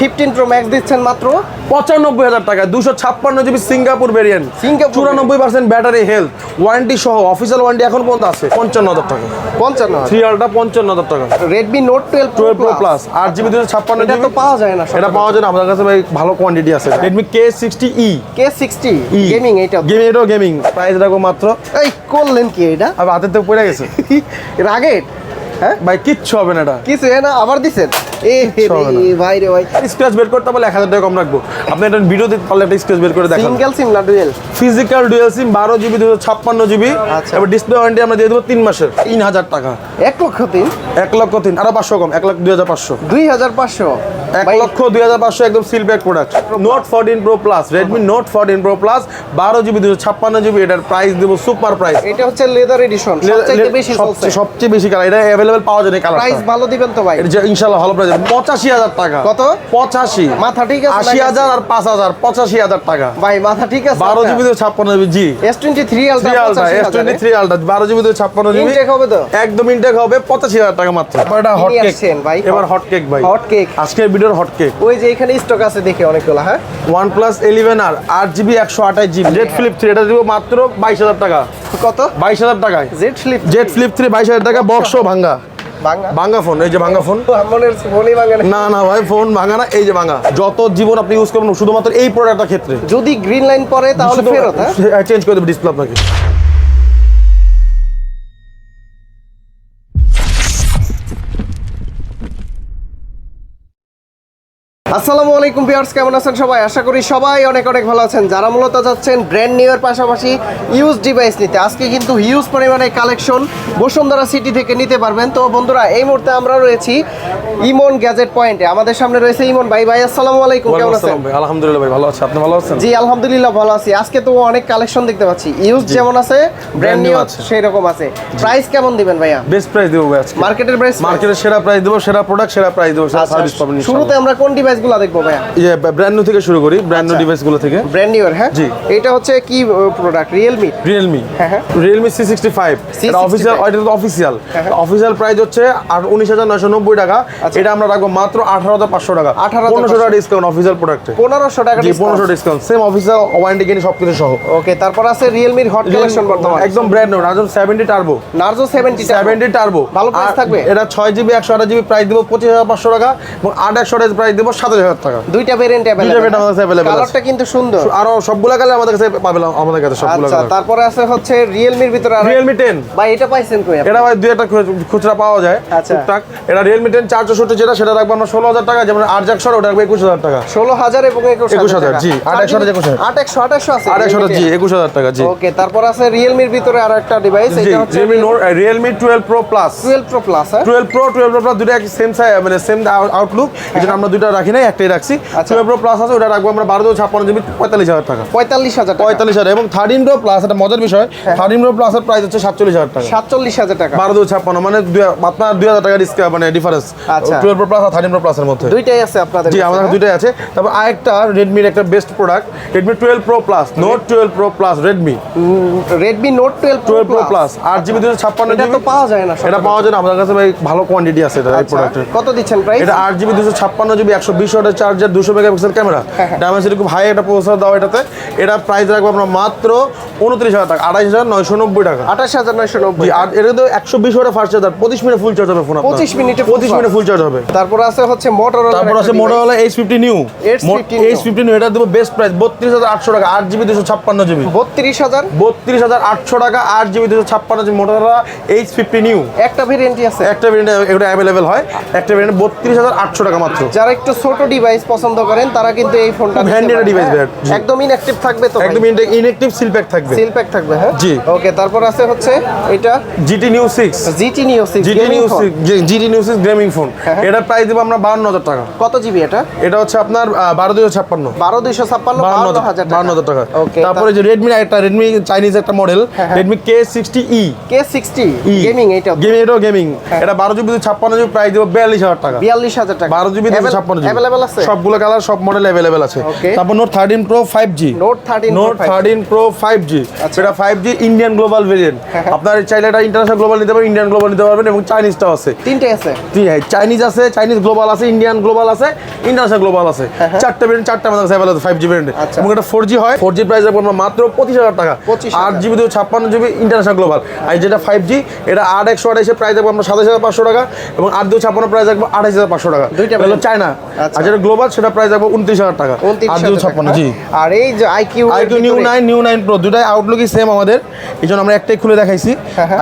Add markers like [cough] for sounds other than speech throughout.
Fifteen pro max দিচ্ছেন মাত্র পঁচানব্বই হাজার টাকা দুশো ছাপ্পান্ন জিবি সিঙ্গাপুর ভেরিয়েন্ট সিঙ্গাপুর চুরানব্বই পার্সেন্ট ব্যাটারি হেলথ ওয়ারেন্টি সহ অফিসিয়াল ওয়ারেন্টি এখন পর্যন্ত আছে পঞ্চান্ন হাজার টাকা। পঞ্চান্ন থ্রি আলটা পঞ্চান্ন হাজার টাকা। Redmi Note twelve twelve Pro Plus আট জিবি দুশো ছাপ্পান্ন জিবি। তো পাওয়া যায় না এটা পাওয়া যায় না আমাদের কাছে ভাই ভালো কোয়ান্টিটি আছে। Redmi K sixty E K sixty E gaming এটা গেমিং এটাও গেমিং প্রাইস রাখব মাত্র। এই করলেন কি এটা? আর হাতের থেকে পড়ে গেছে। [laughs] এর আগে হ্যাঁ? ভাই কিচ্ছু হবে না এটা। কিছু না আবার দিছেন? এ হে কিচ্ছু হবে না। রে, ভাই রে ভাই। স্ক্র্যাচ বের করতে পারলে এক হাজার টাকা কম রাখব। আপনি একটা ভিডিও দিতে পারলে একটা স্ক্র্যাচ বের করে দেখান। সিঙ্গেল সিম না ডুয়েল ফিজিক্যাল ডুয়েল সিম বারো জিবি দুশো ছাপ্পান্ন জিবি। এবার ডিসপ্লে ওয়ারেন্টি আমরা দিয়ে দেবো তিন মাসের। তিন হাজার টাকা। এক লক্ষ তিন? এক লক্ষ তিন আরও পাঁচশো কম এক লাখ দুই হাজার পাঁচশো। দুই হাজার পাঁচশো? এক লক্ষ দুই হাজার পাঁচশো একদম seal product Note fourteen Pro Plus Redmi Note fourteen Pro Plus বারো জিবি দুশো ছাপ্পান্ন জিবি এটার প্রাইস দেবো সুপার প্রাইস এটা হচ্ছে লেদার এডিশন সবচেয়ে বেশি সবচেয়ে বেশি কালার এটা অ্যাভেলেবেল পাওয়া যায় কালার প্রাইস ভালো দিবেন তো ভাই। এটা যে ইনশাল্লাহ ভালো প্রাইস পঁচাশি হাজার টাকা। কত? পঁচাশি। মাথা ঠিক আছে আশি হাজার আর পাঁচ হাজার পঁচাশি হাজার টাকা। ভাই মাথা ঠিক আছে বারো জিবি দুশো ছাপ্পান্ন জিবি জি S twenty three three ultra S twenty three ultra বারো জিবি দুশো ছাপ্পান্ন জিবি ইনটেক হবে তো? একদম ইনটেক হবে পঁচাশি হাজার টাকা মাত্র। এটা হট কেক ভাই? এবার হট কেক ভাই। হট কেক আজকের ভিডিওর হট কেক ওই যে এখানে স্টক আছে দেখে অনেকগুলো হ্যাঁ? ওয়ান প্লাস ইলেভেন আর আট জিবি একশো আঠাশ জিবি জেড ফ্লিপ থ্রি এটা দিব মাত্র বাইশ হাজার টাকা। কত? বাইশ হাজার টাকায়। Z Flip Z Flip three বাইশ হাজার টাকা বক্স ভাঙ্গা। বাংলা ভাঙ্গা ফোন এই যে ভাঙ্গা ফোন। না। না ভাই ফোন ভাঙা না এই যে ভাঙা। যত জীবন আপনি ইউজ করবেন শুধুমাত্র এই প্রোডাক্টটার ক্ষেত্রে। যদি গ্রিন লাইন পরে তাহলে ফেরত হ্যাঁ? চেঞ্জ করে দেবে ডিসপ্লে আপনাকে। আসসালামু আলাইকুম ভিউয়ার্স কেমন আছেন সবাই? আশা করি সবাই অনেক অনেক ভালো আছেন। যারা মূলত যাচ্ছেন ব্র্যান্ড নিউ এর পাশাপাশি ইউজ ডিভাইস নিতে আজকে কিন্তু হিউজ পরিমাণে কালেকশন বসুন্ধরা সিটি থেকে নিতে পারবেন। তো বন্ধুরা এই মুহূর্তে আমরা রয়েছি ইমন গ্যাজেট পয়েন্টে আমাদের সামনে রয়েছে ইমন ভাই। ভাই আসসালামু আলাইকুম কেমন আছেন? আলহামদুলিল্লাহ ভাই ভালো আছে। আপনি ভালো আছেন? জি আলহামদুলিল্লাহ ভালো আছি। আজকে তো অনেক কালেকশন দেখতে পাচ্ছি। ইউজ যেমন আছে ব্র্যান্ড নিউ আছে। সেই রকম আছে প্রাইস কেমন দিবেন ভাইয়া? বেস্ট প্রাইস দেবো ভাই আজকে। মার্কেটের প্রাইস মার্কেটের সেরা প্রাইস দেবো সেরা প্রোডাক্ট সেরা প্রাইস দেবো সার্ভিস পাবেন শুরুতে আমরা কোন ডিভাইসগুলো দেখব ভাইয়া? ইয়ে ব্র্যান্ড নিউ থেকে শুরু করি ব্র্যান্ড নিউ। ডিভাইসগুলো থেকে। ব্র্যান্ড নিউ হ্যাঁ? জি। এটা হচ্ছে কি প্রোডাক্ট রিয়েলমি রিয়েলমি হ্যাঁ, হ্যাঁ। রিয়েলমি সি সিক্সটি ফাইভ এটা C65 অফিসিয়াল এটা তো অফিসিয়াল হ্যাঁ, হ্যাঁ। অফিসিয়াল প্রাইস হচ্ছে উনিশ হাজার নয়শো নব্বই টাকা। আচ্ছা। এটা আমরা রাখব মাত্র আঠারো হাজার পাঁচশো টাকা। 18,500 পনেরোশো টাকা ডিসকাউন্ট অফিসিয়াল প্রোডাক্টে পনেরোশো টাকা পনেরোশো ডিসকাউন্ট সেম অফিসিয়াল ওয়ারেন্টি কিনে সব কিছু সহ। ওকে তারপর আছে রিয়েলমির হট কালেকশন বর্তমান। একদম ব্র্যান্ড নিউ রাজন seventy turbo Narzo seventy seventy turbo ভালো price থাকবে? এটা ছয় জিবি একশো আঠাশ জিবি প্রাইস দেবো পঁচিশ হাজার পাঁচশো টাকা এবং আট একশো প্রাইস দেবো সাতাশ হাজার টাকা। দুইটা ভেরিয়েন্ট দুইটা variant আমাদের কাছে available কালারটা কিন্তু সুন্দর। আরও সবগুলা কালে আমাদের কাছে পাবেন আমাদের কাছে সবগুলা আচ্ছা তারপরে আছে হচ্ছে রিয়েলমির ভিতরে আর রিয়েলমি টেন ভাই এটা পাইছেন কই এটা ভাই দুই একটা খুচরা পাওয়া যায় আচ্ছা। টুকটাক। এটা রিয়েলমি টেন চার যেটা সেটা রাখব আমরা হাজার টাকা যেমন ওটা রাখব এবং। জি। আছে জি জি। ওকে তারপর আছে ভিতরে আর একটা ডিভাইস এটা হচ্ছে সেম সাই মানে সেম আউটলুক আমরা দুটো রাখি নাই একটাই রাখছি। আচ্ছা। টুয়েলভ প্রো প্লাস আছে ওটা রাখব আমরা বারো দু ছাপ্পান্ন জিবি পঁয়তাল্লিশ হাজার টাকা। পঁয়তাল্লিশ হাজার পঁয়তাল্লিশ হাজার। এবং থার্টিন প্রো প্লাস একটা মজার বিষয়। থার্টিন প্রো প্লাসের প্রাইস হচ্ছে সাতচল্লিশ হাজার টাকা। সাতচল্লিশ হাজার টাকা। বারো দু ছাপ্পান্ন মানে আপনার দুই হাজার টাকা ডিসকাউন্ট মানে ডিফারেন্স আচ্ছা। টুয়েলভ প্রো প্লাস আর থার্টিন প্রো প্লাসের মধ্যে। দুইটাই আছে আপনাদের জি আমাদের? দুইটাই আছে। তারপর আরেকটা রেডমির একটা best product Redmi twelve Pro Plus Note twelve Pro Plus Redmi Redmi Note twelve twelve Pro Plus আট জিবি দুশো ছাপ্পান্ন জিবি তো পাওয়া যায় না এটা পাওয়া যায় না আমাদের কাছে ভাই ভালো কোয়ান্টিটি আছে এটা এই প্রোডাক্টের কত দিচ্ছেন প্রাইস এটা আট জিবি দুশো ছাপ্পান্ন জিবি একশো বিশ ওয়াটের চার্জার দুশো মেগাপিক্সেল ক্যামেরা হ্যাঁ। ডায়মেন্সিটি খুব হাই একটা প্রসেসর দাও এটাতে। এটা প্রাইস রাখব আপনার মাত্র উনত্রিশ হাজার টাকা আড়াইশ হাজার নয়শো নব্বই টাকা। আঠাশ হাজার নয়শো নব্বই আর এটা তো একশো বিশ ওয়াটের ফার্স্ট চার্জার পঁচিশ মিনিট ফুল চার্জ হবে ফোন 25 মিনিটে পঁচিশ মিনিট ফুল চার্জ হবে। তারপর আছে হচ্ছে মোটর তারপর আছে Motorola Edge fifty Neo H50 Edge fifty Neo এটা দেবো বেস্ট প্রাইস বত্রিশ হাজার আটশো টাকা আট জিবি দুশো ছাপ্পান্ন জিবি বত্রিশ হাজার? বত্রিশ হাজার আটশো টাকা আট জিবি দুশো ছাপ্পান্ন GB Motorola Edge fifty Neo একটা ভেরিয়েন্টই আছে। একটা ভেরিয়েন্ট এটা অ্যাভেলেবেল হয়। একটা ভেরিয়েন্ট বত্রিশ হাজার আটশো টাকা মাত্র। যারা একটু ছোট ডিভাইস পছন্দ করেন তারা কিন্তু এই ফোনটা ভাই, জি। একদম ইনঅ্যাক্টিভ থাকবে তো একদম ইনএক্টিভ সিল প্যাক থাকবে। সিল প্যাক থাকবে হ্যাঁ? জি। ওকে তারপর আছে হচ্ছে এটা GT Neo six GT Neo six GT Neo six GT Neo six gaming phone. এটা প্রাইস দেবো আমরা বান্ন হাজার টাকা। কত জিবি এটা? এটা হচ্ছে আপনার বারো দুশো ছাপ্পান্ন। বারো দুইশো ছাপ্পান্ন বান্ন বান্ন হাজার বান্ন হাজার টাকা। ওকে তারপরে যে রেডমি একটা রেডমি চাইনিজ একটা মডেল হ্যাঁ, হ্যাঁ। Redmi K sixty E K sixty E gaming এটা গেমিং এটাও গেমিং। এটা বারো জিবি ছাপ্পান্ন জিবি প্রাইস দেবো বিয়াল্লিশ হাজার টাকা। বিয়াল্লিশ হাজার টাকা। বারো জিবি দুশো ছাপ্পান্ন জিবি। অ্যাভেলেবেল আছে? সবগুলো কালার সব মডেল অ্যাভেলেবেল আছে। তারপর Note thirteen Pro five G Note thirteen Note thirteen Pro five G আচ্ছা। সেটা five G Indian global variant. আপনার চাইলে এটা ইন্টারন্যাশনাল গ্লোবাল নিতে পারবেন ইন্ডিয়ান গ্লোবাল নিতে পারবেন এবং চাইনিজটাও আছে। তিনটে আছে? জি হ্যাঁ চাইনিজ আছে চাইনিজ গ্লোবাল আছে ইন্ডিয়ান গ্লোবাল আছে ইন্টারন্যাশনাল গ্লোবাল আছে। চারটে ভেরিয়েন্ট চারটে আমাদের কাছে ফাইভ জি ভেরিয়েন্ট। এবং এটা ফোর জি হয়। ফোর জি প্রাইস রাখব মাত্র পঁচিশ হাজার টাকা। 25,000 আট জিবি দিয়ে ছাপ্পান্ন জিবি ইন্টারন্যাশনাল গ্লোবাল আর যেটা ফাইভ জি এটা আট একশো আঠাইশে প্রাইস রাখব আমরা সাতাশ হাজার পাঁচশো টাকা এবং আট দুই ছাপ্পান্ন প্রাইস রাখব আঠাশ হাজার পাঁচশো টাকা। দুইটা হলো চায়না আচ্ছা। আর যেটা গ্লোবাল সেটা প্রাইস রাখব উনত্রিশ হাজার টাকা। উনত্রিশ আট ছাপ্পান্ন জি। আর এই যে iQOO iQOO Neo nine Neo nine Pro দুটাই আউটলুকই সেম আমাদের। এই জন্য আমরা একটাই খুলে দেখাইছি।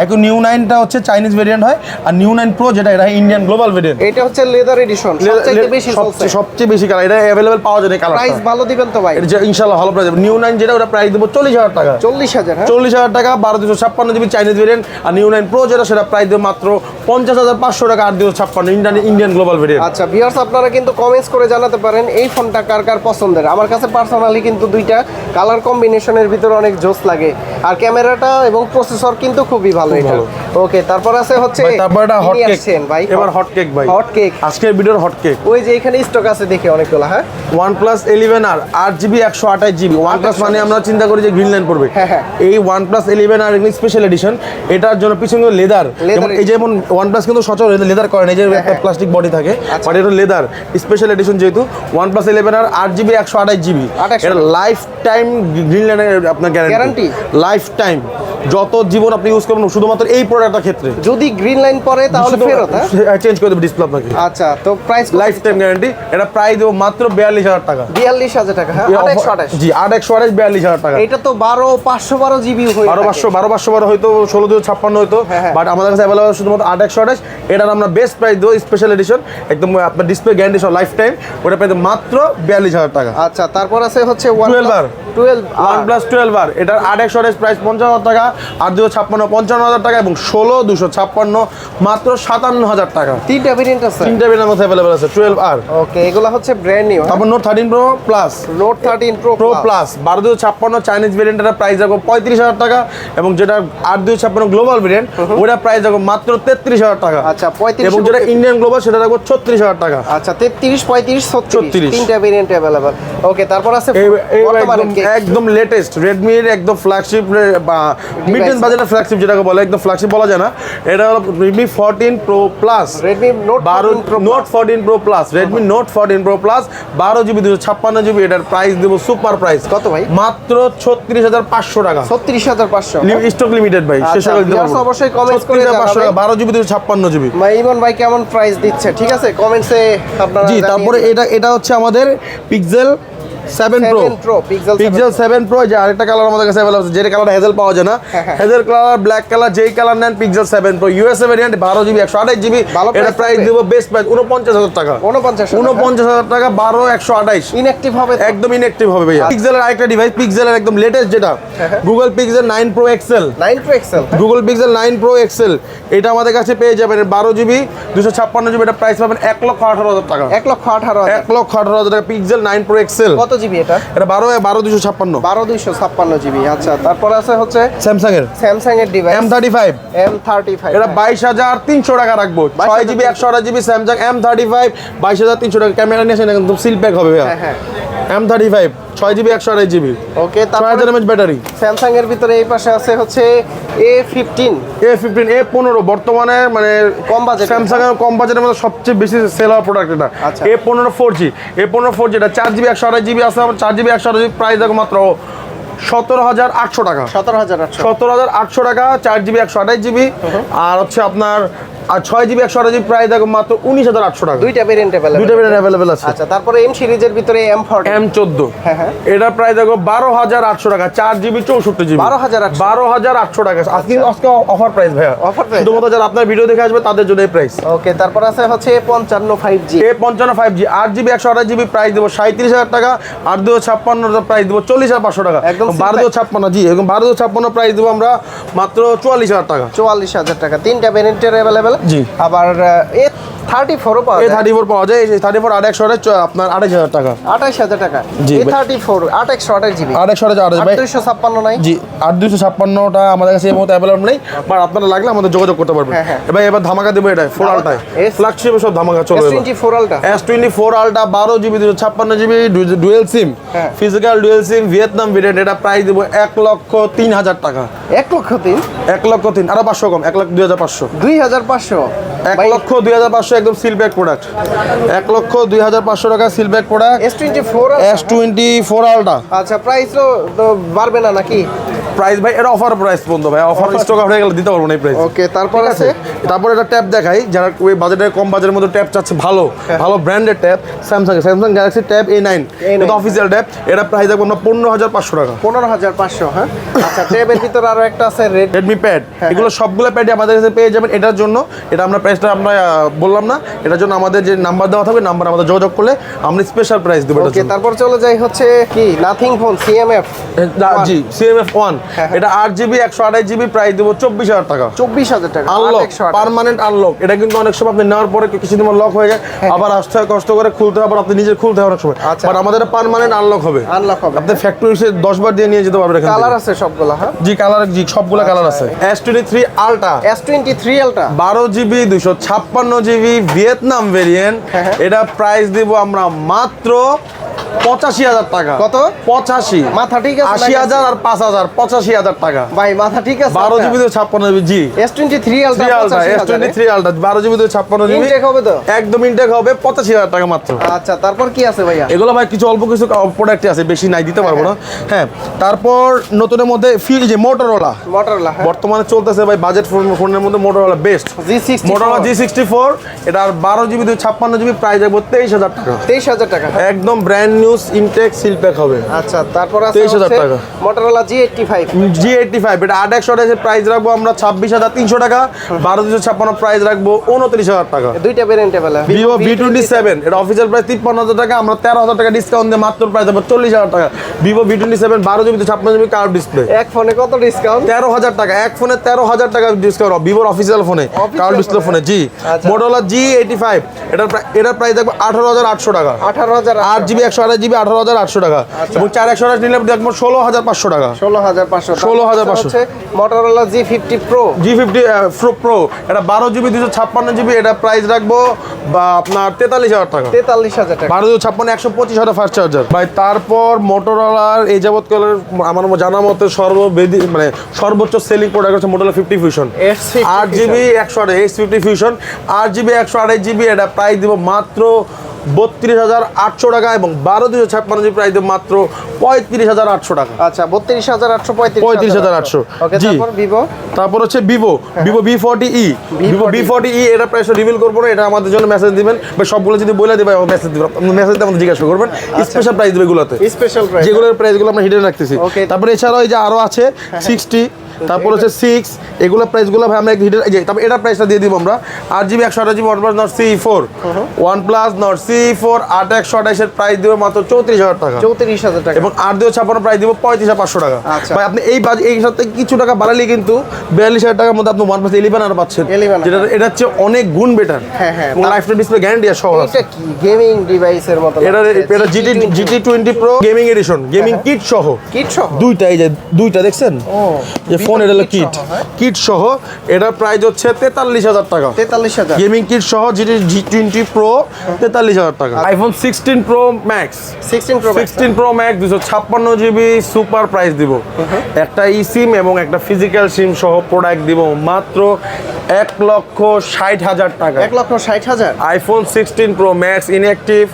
আইকিউ নিউ নাইনটা হচ্ছে চাইনিজ ভেরিয়েন্ট হয় আর নিউ নাইন প্রো যেটা এটা ইন্ডিয়ান গ্লোবাল ভেরিয়েন্ট এটা হচ্ছে লেদার এডিশন সবচেয়ে বেশি সবচেয়ে বেশি কালার এটা অ্যাভেলেবল পাওয়া যায় কালার প্রাইস ভালো দিবেন তো ভাই। এটা যে ইনশাল্লাহ ভালো প্রাইস নিউ নাইন যেটা ওটা প্রাইস দেবো চল্লিশ হাজার টাকা। চল্লিশ হাজার হ্যাঁ? চল্লিশ হাজার টাকা বারো দুশো ছাপ্পান্ন জিবি চাইনিজ ভেরিয়েন্ট আর নিউ নাইন প্রো যেটা সেটা প্রাইস দেবো মাত্র পঞ্চাশ হাজার পাঁচশো টাকা আট দুশো ছাপ্পান্ন ইন্ডিয়ান ইন্ডিয়ান গ্লোবাল ভেরিয়েন্ট আচ্ছা ভিউয়ার্স আপনারা কিন্তু কমেন্টস করে জানাতে পারেন এই ফোনটা কার কার পছন্দের। আমার কাছে পার্সোনালি কিন্তু দুইটা কালার কম্বিনেশনের ভিতরে অনেক জোস লাগে। আর ক্যামেরাটা এবং প্রসেসর কিন্তু খুবই ভালো এটা। ওকে তারপর আছে হচ্ছে ভাই তারপর এটা হট কেক ভাই। এবার হট কেক ভাই। হট কেক আজকের ভিডিওর হট কেক ওই যে এখানে স্টক আছে দেখে অনেকগুলো হ্যাঁ? ওয়ান প্লাস ইলেভেন আর আট জিবি একশো আঠাশ জিবি ওয়ান প্লাস মানে আমরা চিন্তা করি যে গ্রিন লাইন পড়বে। হ্যাঁ, হ্যাঁ। এই ইলেভেন আর স্পেশাল এডিশন এটার জন্য পিছনে লেদার এই যেমন ওয়ান প্লাস কিন্তু সচরাচর লেদার করে না এই যে হ্যাঁ, একটা হ্যাঁ। প্লাস্টিক বডি থাকে আচ্ছা। বাট এটা লেদার স্পেশাল এডিশন যেহেতু ওয়ান প্লাস ইলেভেন আর আট জিবি একশো আঠাশ জিবি এটা লাইফ টাইম গ্রিন লাইনের আপনার গ্যারান্টি লাইফ টাইম যত জীবন আপনি ইউজ করবেন শুধুমাত্র এই প্রোডাক্টটার ক্ষেত্রে। যদি গ্রিন লাইন পরে তাহলে ফেরত হ্যাঁ? চেঞ্জ করে দেবে ডিসপ্লে আপনাকে। আচ্ছা তো প্রাইস লাইফ টাইম গ্যারান্টি এটা প্রাইস দেবো মাত্র বিয়াল্লিশ হাজার টাকা। বিয়াল্লিশ হাজার টাকা হ্যাঁ? জি আট একশো আঠাশ বিয়াল্লিশ হাজার টাকা। এটা তো বারো পাঁচশো বারো জিবি হয়ে বারো। পাঁচশো বারো পাঁচশো বারো হয়তো ষোলো দুশো ছাপ্পান্ন হয়তো হ্যাঁ, হ্যাঁ। বাট আমাদের কাছে অ্যাভেলেবল শুধুমাত্র আট একশো আঠাশ। এটার আমরা বেস্ট প্রাইস দেবো স্পেশাল এডিশন একদম আপনার ডিসপ্লে গ্যারান্টি সহ লাইফ টাইম ওটা প্রাইস মাত্র বিয়াল্লিশ হাজার টাকা। আচ্ছা তারপর আছে হচ্ছে 12 আর। টুয়েলভ ওয়ান প্লাস টুয়েলভ আর এটার আট একশো আঠাশ প্রাইস পঞ্চান্ন হাজার টাকা। আট দুশো ছাপ্পান্ন পঞ্চান্ন হাজার টাকা এবং ষোলো দুশো ছাপ্পান্ন মাত্র সাতান্ন হাজার টাকা। তিনটা ভেরিয়েন্ট আছে? তিনটা বেনার মধ্যে অ্যাভেলেবল আছে টুয়েলভ আর ওকে এগুলো হচ্ছে ব্র্যান্ড নিউ তারপর Note thirteen Pro Plus Note thirteen Pro Pro Plus বারো দুশো ছাপ্পান্ন চাইনিজ ভেরিয়েন্টের প্রাইস রাখব পঁয়ত্রিশ হাজার টাকা এবং যেটা আট দুশো ছাপ্পান্ন গ্লোবাল ভেরিয়েন্ট ওটা প্রাইস রাখব মাত্র তেত্রিশ হাজার টাকা। আচ্ছা, 35 এবং যেটা ইন্ডিয়ান গ্লোবাল সেটা রাখব ছত্রিশ হাজার টাকা। আচ্ছা তেত্রিশ পঁয়ত্রিশ ছত্রিশ 36 তিনটা ভেরিয়েন্ট অ্যাভেলেবল ওকে তারপর আছে একদম লেটেস্ট রেডমির একদম ফ্ল্যাগশিপ বা মিড রেঞ্জ বাজারের ফ্ল্যাগশিপ যেটাকে বলে একদম ফ্ল্যাগশিপ বলা যায় না। এটা হলো Redmi fourteen Pro Plus Redmi Note বারো 14 Pro Note fourteen Pro Plus Redmi Note fourteen Pro Plus বারো জিবি দুশো ছাপ্পান্ন জিবি এটার প্রাইস দেবো সুপার প্রাইস কত ভাই? মাত্র ছত্রিশ হাজার পাঁচশো টাকা। ছত্রিশ হাজার পাঁচশো। স্টক লিমিটেড ভাই শেষ আচ্ছা, হয়ে দিতে viewers পারব অবশ্যই comments করে 36,500 জানাবেন। বারো জিবি দুশো ছাপ্পান্ন জিবি ইমন ভাই কেমন প্রাইস দিচ্ছে? ঠিক আছে কমেন্টসে আপনারা জি তারপরে এটা এটা হচ্ছে আমাদের Pixel seven Pro 7 Pro, Pixel 7 Pixel seven Pro যে আরেকটা কালার আমাদের কাছে অ্যাভেলেবল আছে যেটা কালার হেজেল পাওয়া যায় না। হ্যাঁ, হ্যাঁ। হেজেল কালার ব্ল্যাক কালার যেই কালার নেন Pixel seven Pro USA variant বারো জিবি একশো আঠাশ জিবি এটা প্রাইস। দেবো। বেস্ট প্রাইস উনপঞ্চাশ হাজার টাকা। উনপঞ্চাশ উনপঞ্চাশ হাজার টাকা বারো একশো ইনঅ্যাক্টিভ হবে একদম ইনএক্টিভ হবে ভাইয়া। পিক্সেলের আরেকটা ডিভাইস পিক্সেলের একদম লেটেস্ট যেটা হ্যাঁ, Google Pixel nine Pro XL nine Pro XL Google Pixel nine Pro XL এটা আমাদের কাছে পেয়ে যাবেন বারো জিবি দুশো ছাপ্পান্ন জিবি এটা প্রাইস পাবেন এক লক্ষ আঠারো হাজার টাকা। এক লক্ষ আঠারো এক লক্ষ আঠারো হাজার টাকা পিক্সেল নাইন প্রো এক্সেল কত জিবি এটা? এটা বারো বারো দুশো ছাপ্পান্ন। বারো দুইশো ছাপ্পান্ন জিবি আচ্ছা। তারপর আছে হচ্ছে স্যামসাং এর। স্যামসাং এর device M thirty five M thirty five এটা বাইশ হাজার তিনশো টাকা রাখব। ছয় জিবি একশো আঠাশ GB Samsung M thirty five বাইশ হাজার তিনশো টাকা। ক্যামেরা নিয়ে আসেন একদম সিল প্যাক হবে হ্যাঁ হ্যাঁ। এম থার্টি ফাইভ ছয় জিবি একশো আঠাশ জিবি। ওকে ছয় হাজার এমএচ ব্যাটারি স্যামসাং এর ভিতরে এই পাশে আছে হচ্ছে এ ফিফটিন এ ফিফটিন এ পনেরো। বর্তমানে মানে কম বাজেট স্যামসাং এর কম বাজেটের মধ্যে সবচেয়ে বেশি সেল হওয়ার প্রোডাক্ট এটা। আচ্ছা। এ পনেরো ফোর জি এ পনেরো ফোর জি এটা চার জিবি একশো আঠাশ জিবি আছে আমার চার জিবি একশো আঠাশ জিবি প্রাইস দেখো মাত্র সতেরো হাজার আটশো টাকা। সতেরো হাজার আটশো। সতেরো হাজার আটশো টাকা চার জিবি একশো আঠাশ জিবি। আর হচ্ছে আপনার আর ছয় জিবি একশো আঠাশ জিবি প্রাইস দেখো মাত্র উনিশ হাজার আটশো টাকা। দুইটা ভেরিয়েন্ট অ্যাভেলেবল দুইটা ভেরিয়েন্ট অ্যাভেলেবেল আছে। আচ্ছা তারপরে এম সিরিজের ভিতরে এম ফর্টি এম চোদ্দ। হ্যাঁ, হ্যাঁ। এটা প্রায় দেখো বারো হাজার আটশো টাকা চার জিবি চৌষট্টি জিবি। বারো হাজার বারো হাজার আটশো টাকা। আজকে আজকে অফার প্রাইস ভাইয়া। Offer প্রাইস শুধুমাত্র যারা আপনার ভিডিও দেখে আসবে তাদের জন্য এই প্রাইস ওকে তারপর আছে হচ্ছে এ পঞ্চান্ন ফাইভ জি এ পঞ্চান্ন ফাইভ জি আট জিবি একশো আঠাশ জিবি প্রাইস দেবো সাঁত্রিশ হাজার টাকা আট দুশো ছাপ্পান্ন প্রাইস দেবো চল্লিশ হাজার পাঁচশো টাকা। একদম বারো দুশো ছাপ্পান্ন জি এবং বারো দুশো ছাপ্পান্ন প্রাইস দেবো আমরা মাত্র চুয়াল্লিশ হাজার টাকা। চুয়াল্লিশ হাজার টাকা। তিনটা ভেরিয়েন্টের অ্যাভেলেবেল জি। আবার এ থার্টি ফোরও পাওয়া যায়। থার্টি ফোর পাওয়া যায় এই থার্টি ফোর একশো আপনার আড়াইশ হাজার টাকা। আঠাইশ হাজার টাকা। জি, থার্টি ফোর আট একশো আঠাশ জিবি। আট একশো আড়াইশ ভাই। দুইশো ছাপ্পান্ন নাই। জি আট দুশো ছাপ্পান্নটা আমাদের কাছে এই মুহূর্তে অ্যাভেলেবল নেই বাট আপনারা লাগলে আমাদের যোগাযোগ করতে পারবেন। হ্যাঁ, হ্যাঁ। এবার এবার ধামাকা দেবো এটা ফোর আলটায় ফ্ল্যাগশিপে সব ধামাকা এস চলবে twenty four ultra S twenty four ultra বারো জিবি দুশো ছাপ্পান্ন GB dual SIM. Physical dual SIM Vietnam variant এটা প্রাইস দেবো এক লক্ষ তিন হাজার টাকা। এক লক্ষ তিন? এক লক্ষ তিন আরও পাঁচশো কম এক লক্ষ দুই হাজার পাঁচশো। দুই হাজার পাঁচশো এক লক্ষ দুই হাজার পাঁচশো একদম সিল ব্যাক প্রোডাক্ট এক লক্ষ দুই হাজার পাঁচশো টাকা seal pack product S twenty four S twenty four ultra আচ্ছা প্রাইস তো বাড়বে না নাকি? প্রাইস ভাই এটা অফার প্রাইস বন্ধু ভাই অফার স্টক হয়ে গেলে দিতে পারব না এই প্রাইস ওকে তারপর আছে? তারপরে একটা ট্যাব দেখাই যারা ওই বাজেটের কম বাজেটের মধ্যে ট্যাব চাচ্ছে ভালো ভালো ব্র্যান্ডের tab Samsung Samsung Galaxy Tab A nine A9 এটা অফিসিয়াল ট্যাব এটা প্রাইস দেখব আমরা পনেরো হাজার পাঁচশো টাকা। পনেরো হাজার পাঁচশো হ্যাঁ? আচ্ছা ট্যাবের ভিতরে আরও একটা আছে রেড রেডমি প্যাড হ্যাঁ, এগুলো সবগুলো প্যাডই আমাদের কাছে পেয়ে যাবেন এটার জন্য এটা আমরা প্রাইসটা আমরা বললাম না এটার জন্য আমাদের যে নাম্বার দেওয়া থাকবে নাম্বার আমাদের যোগাযোগ করলে আমরা স্পেশাল প্রাইস দেবো ওকে তারপর চলে যাই হচ্ছে কি? নাথিং ফোন সিএমএফ জি সিএমএফ ওয়ান হ্যাঁ, হ্যাঁ। [laughs] এটা আট জিবি একশো আঠাশ জিবি প্রাইস দেবো চব্বিশ হাজার টাকা। চব্বিশ হাজার টাকা আনলক। পার্মানেন্ট আনলক এটা কিন্তু অনেক সময় আপনি নেওয়ার পরে কিছুদিন লক হয়ে যায় আবার আসতে হয় কষ্ট করে খুলতে হয় আবার আপনি নিজে খুলতে হয় অনেক সময়। হ্যাঁ। আচ্ছা। আমাদের পার্মানেন্ট আনলক হবে। আনলক হবে আপনি ফ্যাক্টরি এসে দশ বার দিয়ে নিয়ে যেতে পারবেন কালার আছে সবগুলা হ্যাঁ। জি কালার জি সবগুলো কালার আছে। S twenty three ultra S twenty three ultra বারো জিবি দুশো ছাপ্পান্ন জিবি ভিয়েতনাম ভেরিয়েন্ট হ্যাঁ, হ্যাঁ। এটা প্রাইস দিব আমরা মাত্র পঁচাশি হাজার টাকা। কত? পঁচাশি। মাথা ঠিক আছে আশি হাজার আর পাঁচ হাজার পঁচাশি হাজার টাকা। ভাই মাথা ঠিক আছে বারো জিবি দুশো ছাপ্পান্ন জিবি জি। S twenty three ultra S twenty three ultra বারো জিবি দুশো ছাপ্পান্ন জিবি। ইনটেক হবে তো? একদম ইনটেক হবে পঁচাশি হাজার টাকা মাত্র। আচ্ছা তারপর কি আছে ভাইয়া? এগুলো ভাই কিছু অল্প কিছু প্রোডাক্ট আছে বেশি নাই দিতে পারব না। হ্যাঁ তারপর নতুনের মধ্যে ফিল যে মোটরওয়ালা হ্যাঁ। বর্তমানে চলতেছে ভাই বাজেট ফোন ফোনের মধ্যে Motorola best G sixty Motorola G sixty four এটা আর বারো জিবি দুই ছাপ্পান্ন জিবি প্রাইস যাব তেইশ হাজার টাকা। তেইশ হাজার টাকা। একদম brand news intact seal pack হবে। আচ্ছা তারপর আছে 23,000 টাকা। Motorola G eighty five G eighty five এটা আট একশো আঠাশের প্রাইস রাখব আমরা ছাব্বিশ হাজার তিনশো টাকা। বারো দুশো ছাপ্পান্ন প্রাইস রাখব উনত্রিশ হাজার টাকা। দুইটা ভেরিয়েন্ট বেলা ভিভো ভি টোয়েন্টি সেভেন এটা অফিসিয়াল প্রাইস তিপ্পান্ন হাজার টাকা আমরা তেরো হাজার টাকা ডিসকাউন্ট দিয়ে মাত্র প্রাইস দেবো চল্লিশ হাজার টাকা। ভিভো ভি টোয়েন্টি সেভেন বারো জিবি ছাপ্পান্ন জিবি কার্ড ডিসপ্লে এক ফোনে কত ডিসকাউন্ট তেরো হাজার টাকা এক ফোনে তেরো হাজার টাকা ডিসকাউন্ট ভিভোর অফিসিয়াল ফোনে কার্ড ডিসপ্লে ফোনে জি। মোটরলা জি এইটি ফাইভ এটার প্রাই- এটার প্রাইস দেখব আঠারো হাজার আটশো টাকা। আঠারো হাজার আট জিবি একশো আঠাশ জিবি আঠারো হাজার আটশো টাকা। আচ্ছা। এবং চার একশো আঠাশ নিলে দেখব ষোলো হাজার পাঁচশো টাকা। ষোলো হাজার পাঁচশো 16,500 হচ্ছে Motorola G fifty Pro G fifty Pro এটা বারো জিবি দুশো ছাপ্পান্ন জিবি এটা প্রাইস রাখব বা আপনার তেতাল্লিশ হাজার টাকা। তেতাল্লিশ হাজার টাকা। বারো দুশো ছাপ্পান্ন একশো পঁচিশ হাজার ফার্স্ট চার্জার ভাই তারপর মোটরওয়ালার এই যাবৎকালের আমার জানা মতে সর্ববেদি মানে সর্বোচ্চ সেলিং প্রোডাক্ট হচ্ছে মোটরলা ফিফটি ফিউশন S50 আট জিবি একশো আট এইচ ফিফটি ফিউশন আট জিবি একশো আঠাশ জিবি এটা প্রাইস দিব মাত্র বত্রিশ হাজার আটশো টাকা এবং বারো দুশো ছাপ্পান্ন জিবি প্রাইস মাত্র পঁয়ত্রিশ হাজার আটশো টাকা। আচ্ছা বত্রিশ হাজার আটশো পঁয়ত্রিশ 35,800 ওকে জি। ভিভো তারপর হচ্ছে vivo vivo V forty E vivo V forty E এটা প্রাইস রিভিল করব না এটা আমাদের জন্য মেসেজ দিবেন। বা সবগুলো যদি বলে দিবে মেসেজ দিবেন। মেসেজ দিয়ে আমাদের জিজ্ঞাসা করবেন। স্পেশাল প্রাইস দেবে এগুলোতে। স্পেশাল প্রাইস যেগুলোর প্রাইসগুলো আমরা হিডেন রাখতেছি। তারপরে এছাড়াও এই যে আরও আছে সিক্সটি তারপর হচ্ছে সিক্স এগুলো প্রাইসগুলো ভাই আমরা হিডেন এই যে তারপর এটা প্রাইসটা দিয়ে দিব আমরা। আট জিবি একশো আঠাশ GB OnePlus Nord C four OnePlus Nord C four আট একশো আঠাশের প্রাইস দিব মাত্র চৌত্রিশ হাজার টাকা। চৌত্রিশ হাজার টাকা। এবং আট দিয়ে ছাপানো প্রাইস দিব পঁয়ত্রিশ হাজার পাঁচশো টাকা। আচ্ছা। ভাই আপনি এই বাজ এই সাথে কিছু টাকা বাড়ালে কিন্তু বিয়াল্লিশ হাজার টাকার মধ্যে আপনি ওয়ান প্লাস ইলেভেন আর পাচ্ছেন। 11 যেটা এটা হচ্ছে অনেক গুণ বেটার হ্যাঁ, হ্যাঁ। লাইফ ডিসপ্লে গ্যারান্টি সহ আছে। এটা কি? গেমিং ডিভাইসের মতো এটা এটা GT GT twenty Pro gaming edition gaming kit সহ। কিট সহ? দুইটা এই যে দুইটা দেখছেন? ফোন এটা হলো কিট সহ? কিট সহ এটার প্রাইস হচ্ছে তেতাল্লিশ হাজার টাকা। তেতাল্লিশ হাজার। গেমিং কিট সহ জিটি জি টোয়েন্টি প্রো তেতাল্লিশ হাজার টাকা। IPhone sixteen pro max sixteen pro sixteen pro max দুশো ছাপ্পান্ন জিবি সুপার প্রাইস দিব। একটা ই সিম এবং একটা ফিজিক্যাল সিম সহ প্রোডাক্ট দিব মাত্র এক লক্ষ ষাট হাজার টাকা। এক লক্ষ ষাট হাজার। IPhone sixteen pro max inactive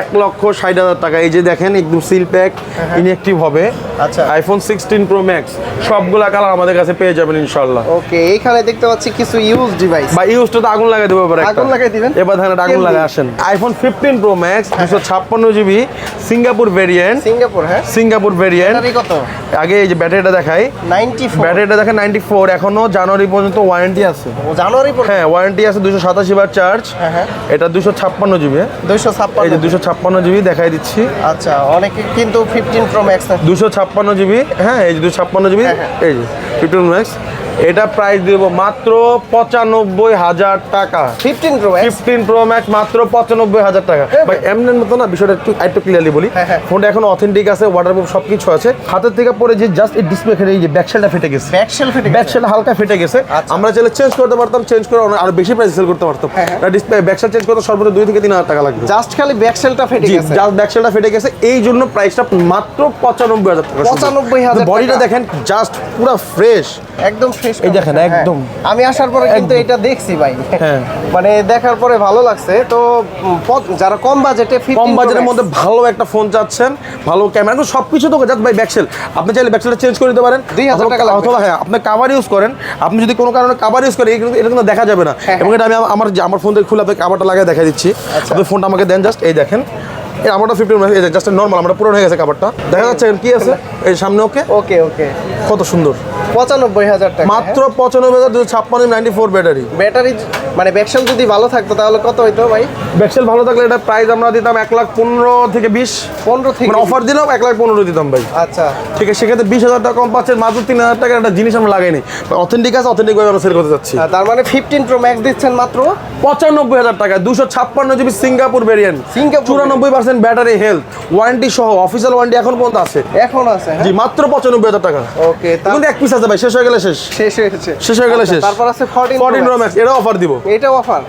এক লক্ষ ষাট হাজার টাকা। এই যে দেখেন একদম সিল প্যাক ইনঅ্যাক্টিভ হবে। আচ্ছা। আইফোন সিক্সটিন প্রো ম্যাক্স সবগুলা কালার আমাদের কাছে পেয়ে যাবেন ইনশাল্লাহ ওকে এইখানে দেখতে পাচ্ছি কিছু ইউজ ডিভাইস বা ইউজটা তো আগুন লাগাই দেবো এবার আগুন লাগাই দিবেন? এবার ধানে আগুন? লাগাই আসেন। আইফোন ফিফটিন প্রো ম্যাক্স দুশো ছাপ্পান্ন জিবি সিঙ্গাপুর ভেরিয়েন্ট সিঙ্গাপুর হ্যাঁ? সিঙ্গাপুর ভেরিয়েন্ট কত? আগে এই যে ব্যাটারিটা দেখাই। নাইনটি ফোর ব্যাটারিটা দেখেন নাইনটি ফোর এখনও জানুয়ারি পর্যন্ত ওয়ারেন্টি আছে। ও জানুয়ারি পর হ্যাঁ ওয়ারেন্টি আছে দুশো সাতাশি বার চার্জ হ্যাঁ, হ্যাঁ। এটা দুশো ছাপ্পান্ন জিবি দুইশো এই ছাপ্পান্ন যে দুশো ছাপ্পান্ন জিবি দেখাই দিচ্ছি। আচ্ছা অনেকে কিন্তু ফিফটিন প্রো ম্যাক্স দুশো ছাপ্পান্ন জিবি হ্যাঁ এই যে দুশো ছাপ্পান্ন জিবি হ্যাঁ, হ্যাঁ। এই যে। ফিফটিন ম্যাক্স এটা প্রাইস দিব মাত্র পঁচানব্বই হাজার টাকা। Fifteen pro fifteen pro max মাত্র পঁচানব্বই হাজার টাকা। ভাই এমনের মতো না বিষয়টা একটু একটু ক্লিয়ারলি বলি। হ্যাঁ, হ্যাঁ। ফোনটা এখন অথেন্টিক আছে ওয়াটারপ্রুফ সব কিছু আছে। হাতের থেকে পরে যে জাস্ট এই ডিসপ্লে এই যে ব্যাকশেলটা ফেটে গেছে। ব্যাক শেল ফিটিং ব্যাকশেল হালকা ফেটে গেছে। আচ্ছা। আমরা চাইলে চেঞ্জ করতে পারতাম চেঞ্জ করে আরও বেশি প্রাইস সেল করতে পারতাম। হ্যাঁ, হ্যাঁ। ডিসপ্লে ব্যাকশেল চেঞ্জ করতে সর্বোচ্চ দুই থেকে তিন হাজার টাকা লাগবে। জাস্ট খালি ব্যাক শেলটা ফেটে গেছে। জাস্ট ব্যাকশেলটা ফেটে গেছে। এই জন্য প্রাইসটা মাত্র পঁচানব্বই হাজার টাকা। 95,000 বডিটা দেখেন জাস্ট পুরো ফ্রেশ একদম ফ্রেশ এই দেখেন, একদম। আমি আসার পরে কিন্তু এটা দেখছি ভাই। হ্যাঁ। [laughs] মানে দেখার পরে ভালো লাগছে। তো যারা কম বাজেটে কম বাজেটের মধ্যে ভালো একটা ফোন চাচ্ছেন ভালো ক্যামেরা সব কিছু তো জাস্ট ভাই ব্যাকসেল আপনি চাইলে ব্যাকসেলটা চেঞ্জ করে দিতে পারেন 2000 টাকা অথবা হ্যাঁ আপনি কাভার ইউজ করেন। আপনি যদি কোনো কারণে কাভার ইউজ করেন এটা কিন্তু- এটা কিন্তু দেখা যাবে না। হ্যাঁ, এবং এটা আমি আমার- আমার ফোন থেকে খুলে আপনি কাভারটা লাগিয়ে দেখা দিচ্ছি। আচ্ছা। আপনি ফোনটা আমাকে দেন জাস্ট এই দেখেন। এই আমারটা ফিফটিন এই জাস্ট নর্মাল আমার পুরো হয়ে গেছে কাভারটা দেখা যাচ্ছে কি আছে? এই সামনে ওকে? ওকে ওকে। কত সুন্দর। পঁচানব্বই হাজার টাকা। মাত্র পঁচানব্বই হাজার দুশো ছাপ্পান্ন নাইনটি ফোর ব্যাটারি ব্যাটারি মানে ব্যাকশেল যদি ভালো থাকতো তাহলে কত হইতো ভাই? ব্যাকসেল ভালো থাকলে এটা প্রাইস আমরা দিতাম এক লাখ পনেরো থেকে বিশ। পনেরো থেকে মানে অফার দিলাম এক লাখ পনেরো দিতাম ভাই। আচ্ছা। ঠিক আছে সেক্ষেত্রে বিশ হাজার টাকা কম পাচ্ছেন মাত্র তিন হাজার টাকার একটা জিনিস আমরা লাগাইনি। অথেন্টিক আছে অথেন্টিক ভাবে আমরা সেল করতে যাচ্ছি। আহ, তার মানে ফিফটিন প্রো ম্যাক্স দিচ্ছেন মাত্র? পঁচানব্বই হাজার টাকা দুশো ছাপ্পান্ন জিবি সিঙ্গাপুর ভেরিয়েন্ট সিঙ্গাপুর চুরানব্বই পার্সেন্ট ব্যাটারি হেলথ ওয়ারেন্টি সহ অফিসিয়াল ওয়ারেন্টি এখন পর্যন্ত আছে? এখন আছে হ্যাঁ। জি মাত্র পঁচানব্বই হাজার টাকা। ওকে কিন্তু এক পিস আছে ভাই শেষ হয়ে গেলে শেষ। শেষ হয়েছে শেষ হয়ে গেলে আচ্ছা, শেষ। তারপর আছে ফোরটিন ফোরটিন প্রো ম্যাক্স এটা অফার দিব। এটা অফার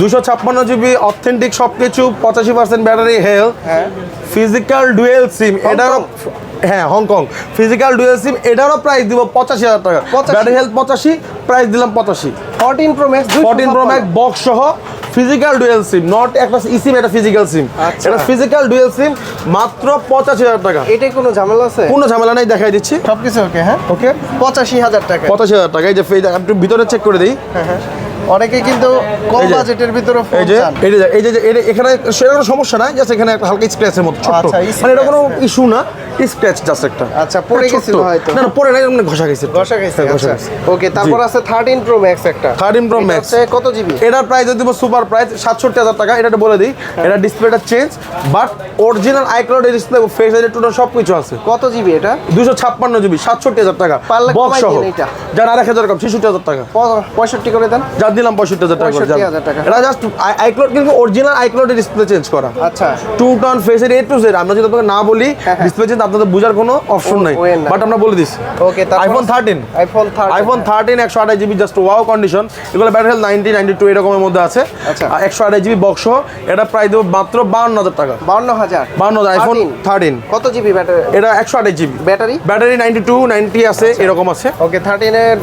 দুশো ছাপ্পান্ন জিবি অথেন্টিক সব কিছু পঁচাশি পার্সেন্ট ব্যাটারি হেলথ হ্যাঁ। ফিজিক্যাল ডুয়েল সিম এটারও হ্যাঁ হংকং ফিজিক্যাল ডুয়েল সিম এটারও প্রাইস দিব পঁচাশি হাজার টাকা। ব্যাটারি হেলথ পঁচাশি প্রাইস দিলাম পঁচাশি। Fourteen pro max fourteen pro max box সহ ফিজিক্যাল ডুয়েল সিম নট একটা ইসিম এটা ফিজিক্যাল সিম আচ্ছা। এটা ফিজিক্যাল ডুয়েল সিম মাত্র পঁচাশি হাজার টাকা। এটাই কোনো ঝামেলা আছে? কোনো ঝামেলা নেই দেখাই দিচ্ছি। সবকিছু ওকে হ্যাঁ? ওকে পঁচাশি হাজার টাকা। পঁচাশি হাজার টাকা এই যে একটু ভিতরে চেক করে দিই। হ্যাঁ, হ্যাঁ। অনেকে কিন্তু কম বাজেটের ভিতরে ফোন এই যে চান। এই যে এই যে এখানে সেটা কোনো সমস্যা নাই জাস্ট এখানে একটা হালকা স্ক্র্যাচের মতো ছোট্ট। আচ্ছা, মানে এটা কোনো ইস্যু না। স্ক্র্যাচ জাস্ট একটা। আচ্ছা, পড়ে গেছিল হয়তো। না পড়ে নাই এমনি ঘষা গেছে হ্যাঁ, ঘষা আচ্ছা গেছে। ওকে তারপর আছে থার্টিন প্রো ম্যাক্স একটা। 13 Pro এটা কত জিবি এটার প্রাইস দিব সুপার প্রাইস সাতষট্টি হাজার টাকা এটা বলে দিই। হ্যাঁ। এটা ডিসপ্লেটা change but original iCloud display face ID total সব কিছু আছে। কত জিবি এটা? দুশো ছাপ্পান্ন জিবি সাতষট্টি হাজার টাকা। বক্স সহ। কম ছেষট্টি হাজার টাকা। প- পঁয়ষট্টি করে দেন। যা দিলাম পঁয়ষট্টি হাজার টাকা করে, 65,000 টাকা। এটা জাস্ট আইক্লাউড কিন্তু অরিজিনাল আইক্লাউডের ডিসপ্লে চেঞ্জ করা। আচ্ছা। টু টন ফেসের এ টু জেড আমরা যদি আপনাকে না বলি হ্যাঁ, হ্যাঁ। ডিসপ্লে চেঞ্জ আপনাদের বোঝার কোনো অপশন নাই। বাট আমরা বলে দিচ্ছি। Okay iPhone thirteen iPhone iPhone thirteen একশো আঠাশ জিবি জাস্ট ওয়াও কন্ডিশন এগুলো battery health ninety ninety two এরকমের মধ্যে আছে। আচ্ছা। একশো আঠাশ জিবি বক্স এটা প্রাইস দেবো মাত্র বাউন্ন হাজার টাকা। বাউন্ন হাজার। বাউন্ন হাজার আইফোন থার্টিন কত জিবি ব্যাটারি এটা একশো আঠাশ GB battery battery ninety two ninety আছে এরকম আছে। ওকে থার্টিনের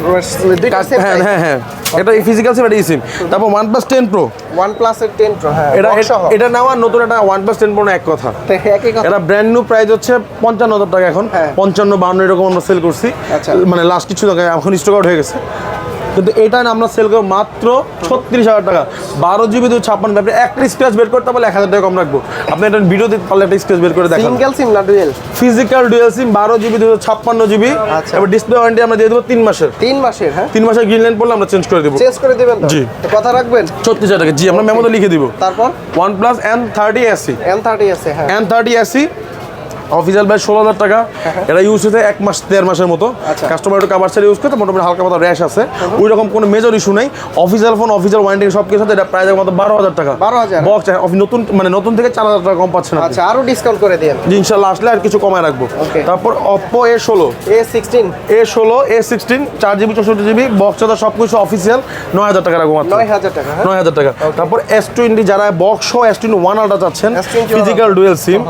হ্যাঁ হ্যাঁ হ্যাঁ। এটা ফিজিক্যাল সিম এটা সিম তারপর one plus ten pro one প্লাসের টেন প্রো হ্যাঁ এটা এটা নেওয়া নতুন একটা ওয়ান প্লাস টেন প্রো এক কথা। [laughs] একই কথা। এটা ব্র্যান্ড নিউ প্রাইস হচ্ছে পঞ্চান্ন হাজার টাকা এখন। হ্যাঁ। পঞ্চান্ন বাউন্ন এরকম আমরা সেল করছি। আচ্ছা। মানে লাস্ট কিছু টাকা এখন স্টক আউট হয়ে গেছে। কিন্তু এটা না আমরা সেল করব মাত্র ছত্রিশ হাজার টাকা। বারো জিবি দু ছাপ্পান্ন ব্যাপারে একটা স্ক্র্যাচ বের করতে পারলে এক হাজার টাকা কম রাখব। আপনি একটা ভিডিও দিতে পারলে একটা স্ক্র্যাচ বের করে দেখান সিঙ্গেল সিম না ডুয়েল ফিজিক্যাল ডুয়েল সিম বারো জিবি দুশো ছাপ্পান্ন জিবি আচ্ছা। এবার ডিসপ্লে ওয়ারেন্টি আমরা দিয়ে দেবো তিন মাসের। তিন মাসের হ্যাঁ? তিন মাসের গ্রিন লাইন পড়লে আমরা চেঞ্জ করে দেবো। চেঞ্জ করে দেবেন জি। কথা রাখবেন? ছত্রিশ হাজার টাকা। জি আমরা মেমোতে লিখে দিব। তারপর? One plus N thirty AC M thirty আছে হ্যাঁ। N thirty AC official price ষোলো হাজার টাকা। এটা ইউজ হতে এক মাস দেড় মাসের মতো। আচ্ছা। কাস্টমার একটু কাবার ইউজ করতে মোটামুটি হালকা মতো র্যাশ আছে। ওই রকম কোনো মেজর ইস্যু নেই। অফিসিয়াল ফোন অফিসিয়াল ওয়ারেন্টি সব কিছু এটা প্রাইস মতো বারো হাজার টাকা। 12,000 বক্স নতুন মানে নতুন থেকে চার হাজার টাকা কম পাচ্ছেন আচ্ছা আরও ডিসকাউন্ট করে দিন ইনশাল্লাহ আসলে আর কিছু কমায় রাখব। তারপর অপ্পো এ ষোলো। এ সিক্সটিন এ ষোলো এ সিক্সটিন চার জিবি চৌষট্টি জিবি বক্স চাদা সব কিছু অফিসিয়াল নয় হাজার টাকা রাখব মাত্র। নয় হাজার টাকা হ্যাঁ। নয় হাজার টাকা। তারপর এস টোয়েন্টি যারা বক্স সহ এস টোয়েন্টি ওয়ান আলট্রা চাচ্ছেন S21 physical dual sim